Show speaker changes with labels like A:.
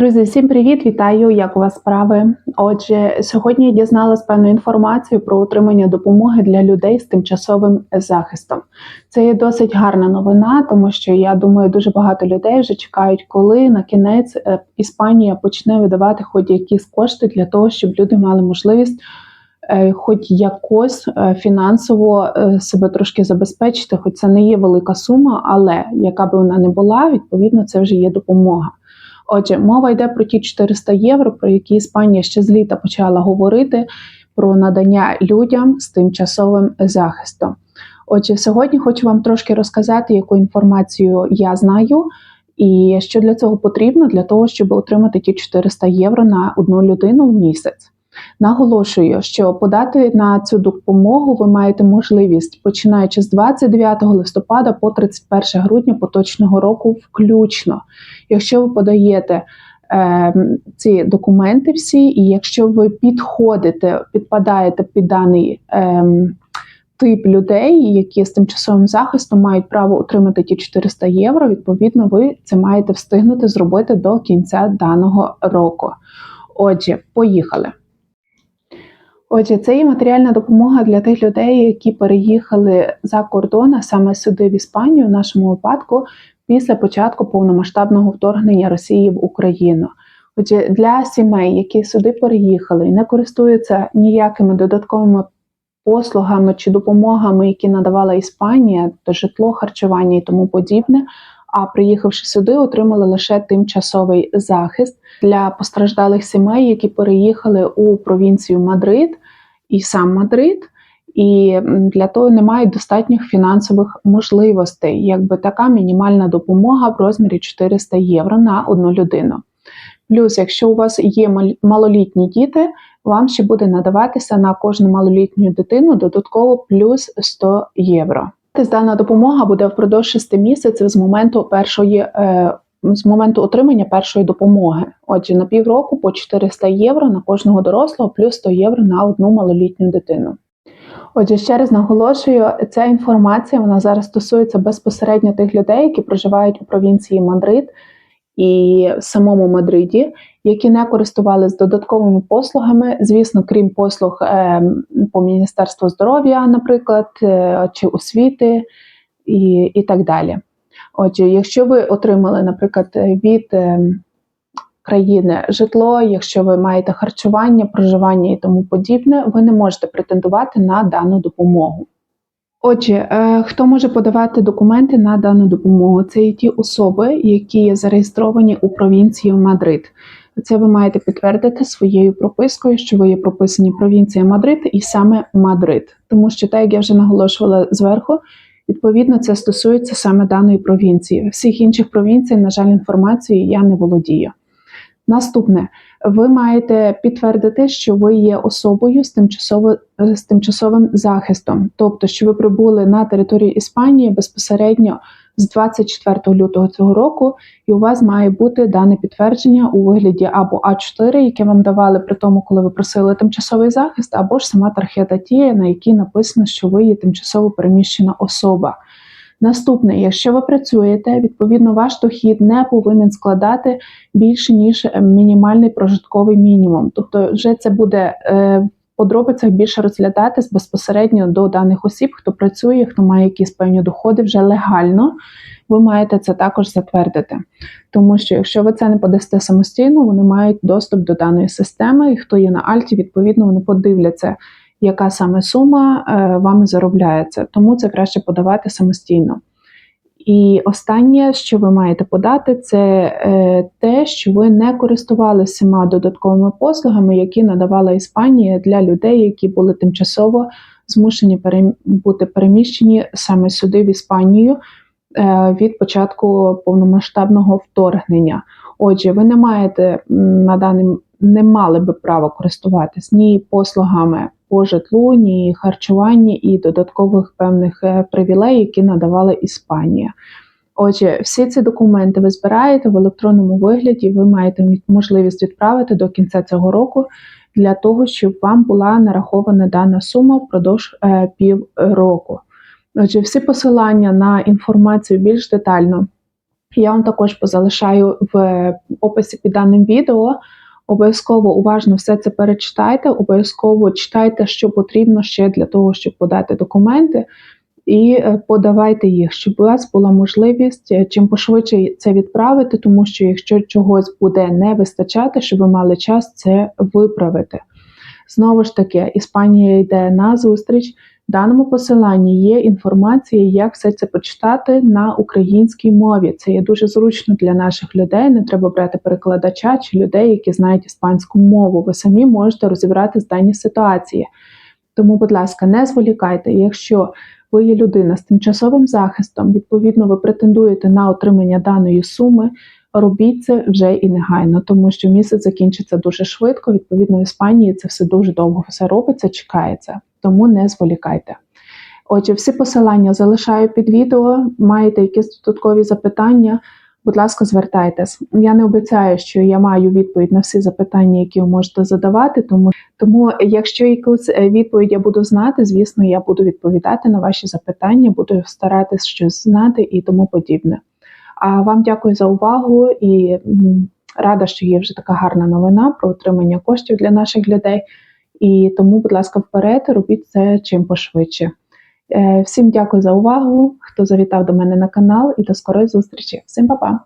A: Друзі, всім привіт! Вітаю! Як у вас справи? Отже, сьогодні я дізналась певну інформацію про отримання допомоги для людей з тимчасовим захистом. Це є досить гарна новина, тому що я думаю, дуже багато людей вже чекають, коли на кінець е, Іспанія почне видавати хоч якісь кошти для того, щоб люди мали можливість. е, Хоч якось е, фінансово себе трошки забезпечити, хоч це не є велика сума, але яка би вона не була, відповідно, це вже є допомога. Отже, мова йде про ті 400 євро, про які Іспанія ще з літа почала говорити про надання людям з тимчасовим захистом. Отже, сьогодні хочу вам трошки розказати, яку інформацію я знаю, і що для цього потрібно, для того, щоб отримати ті 400 євро на одну людину в місяць. Наголошую, що подати на цю допомогу ви маєте можливість починаючи з 29 листопада по 31 грудня поточного року, включно. Якщо ви подаєте е, ці документи всі, і якщо ви підходите, підпадаєте під даний е, тип людей, які з тимчасовим захистом мають право отримати ті 400 євро, відповідно, ви це маєте встигнути зробити до кінця даного року. Отже, поїхали. Отже, це є матеріальна допомога для тих людей, які переїхали за кордон, а саме сюди в Іспанію, в нашому випадку, після початку повномасштабного вторгнення Росії в Україну. Отже, для сімей, які сюди переїхали і не користуються ніякими додатковими послугами чи допомогами, які надавала Іспанія, то житло, харчування і тому подібне. А приїхавши сюди, отримали лише тимчасовий захист для постраждалих сімей, які переїхали у провінцію Мадрид і сам Мадрид, і для того не мають достатніх фінансових можливостей, якби така мінімальна допомога в розмірі 400 євро на одну людину. Плюс, якщо у вас є малолітні діти, вам ще буде надаватися на кожну малолітню дитину додатково плюс 100 євро. Дана допомога буде впродовж 6 місяців з моменту першої. Е, з моменту отримання першої допомоги. Отже, на півроку по 400 євро на кожного дорослого, плюс 100 євро на одну малолітню дитину. Отже, ще раз наголошую, ця інформація вона зараз стосується безпосередньо тих людей, які проживають у провінції Мадрид і в самому Мадриді, які не користувалися додатковими послугами, звісно, крім послуг е, по Міністерству здоров'я, наприклад, е, чи освіти і, і так далі. Отже, якщо ви отримали, наприклад, від е, країни житло, якщо ви маєте харчування, проживання і тому подібне, ви не можете претендувати на дану допомогу. Отже, е, хто може подавати документи на дану допомогу? Це і ті особи, які є зареєстровані у провінції Мадрид. Це ви маєте підтвердити своєю пропискою, що ви є прописані провінція Мадрид і саме Мадрид, тому що так як я вже наголошувала зверху. Відповідно, це стосується саме даної провінції. Всіх інших провінцій, на жаль, інформацією я не володію. Наступне, ви маєте підтвердити, що ви є особою з тимчасово, з тимчасовим захистом, тобто, що ви прибули на територію Іспанії безпосередньо з 24 лютого цього року, і у вас має бути дане підтвердження у вигляді або А4, яке вам давали при тому, коли ви просили тимчасовий захист, або ж сама тархета тія, на якій написано, що ви є тимчасово переміщена особа. Наступне, якщо ви працюєте, відповідно ваш дохід не повинен складати більше ніж мінімальний прожитковий мінімум. Тобто, вже це буде е, в подробицях більше розглядатись безпосередньо до даних осіб, хто працює, хто має якісь певні доходи вже легально. Ви маєте це також затвердити, тому що якщо ви це не подасте самостійно, вони мають доступ до даної системи, і хто є на Альті, відповідно вони подивляться яка саме сума е, вами заробляється, тому це краще подавати самостійно. І останнє, що ви маєте подати, це е, те, що ви не користувалися всіма додатковими послугами, які надавала Іспанія для людей, які були тимчасово змушені бути переміщені саме сюди, в Іспанію, е, від початку повномасштабного вторгнення. Отже, ви не маєте на даний не мали би права користуватись ні послугами по житлу, ні харчуванні і додаткових певних е, привілей, які надавала Іспанія. Отже, всі ці документи ви збираєте в електронному вигляді, ви маєте можливість відправити до кінця цього року для того, щоб вам була нарахована дана сума впродовж е, півроку. Отже, всі посилання на інформацію більш детально Я вам також позалишаю в описі під даним відео. Обов'язково уважно все це перечитайте, обов'язково читайте, що потрібно ще для того, щоб подати документи, і е, подавайте їх, щоб у вас була можливість е, чим пошвидше це відправити, тому що якщо чогось буде не вистачати, щоб ви мали час це виправити. Знову ж таки, Іспанія йде на зустріч. В даному посиланні є інформація, як все це почитати на українській мові. Це є дуже зручно для наших людей. Не треба брати перекладача чи людей, які знають іспанську мову. Ви самі можете розібрати дані ситуації. Тому, будь ласка, не зволікайте. Якщо ви є людина з тимчасовим захистом, відповідно, ви претендуєте на отримання даної суми. Робіть це вже і негайно, тому що місяць закінчиться дуже швидко. Відповідно, в Іспанії це все дуже довго все робиться, чекається, тому не зволікайте. Отже, всі посилання залишаю під відео. Маєте якісь додаткові запитання? Будь ласка, звертайтесь. Я не обіцяю, що я маю відповідь на всі запитання, які ви можете задавати. Тому, тому якщо якусь е, відповідь я буду знати, звісно, я буду відповідати на ваші запитання, буду старатись щось знати і тому подібне. А вам дякую за увагу і рада, що є вже така гарна новина про отримання коштів для наших людей. І тому, будь ласка, вперед, робіть це чим пошвидше. Е, Всім дякую за увагу, хто завітав до мене на канал, і до скорої зустрічі. Всім па-па!